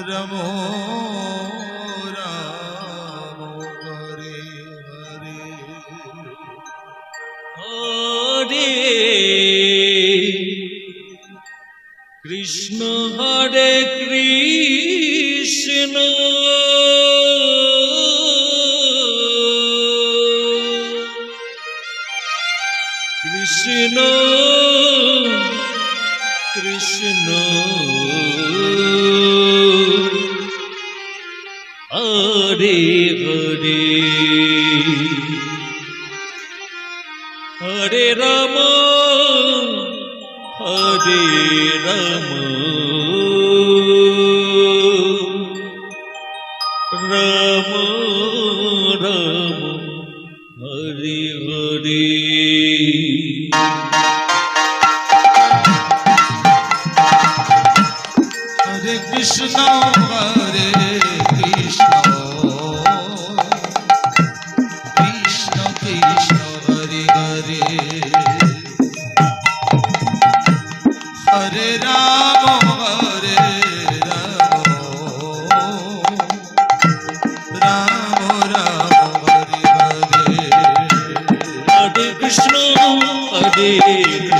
रमो Ram Hare Hare. हरे। Krishna हरे Krishna. Krishna Krishna. हरे रम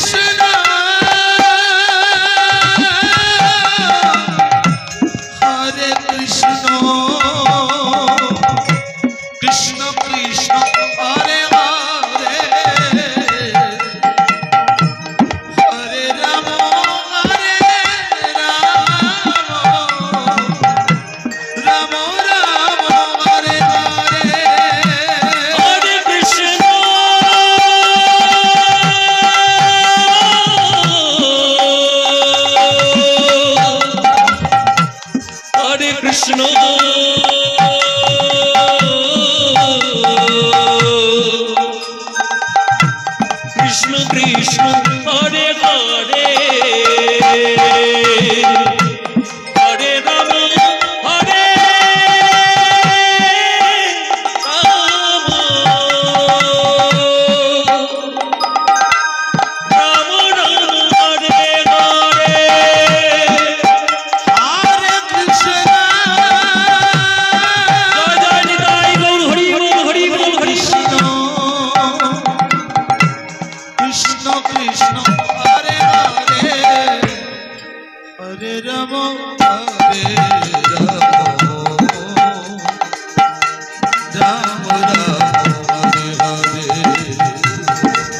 salvation. Krishna Krishna Hare Hare.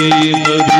Krishna হরে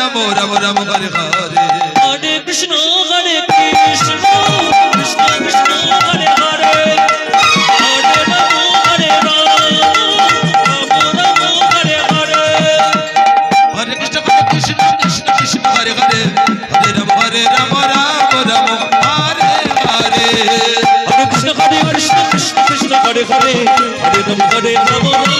Ram Ram Ram Hare Hare. হরে Krishna হরে Krishna Krishna Krishna Hare Hare. হরে Ram হরে Ram Ram Ram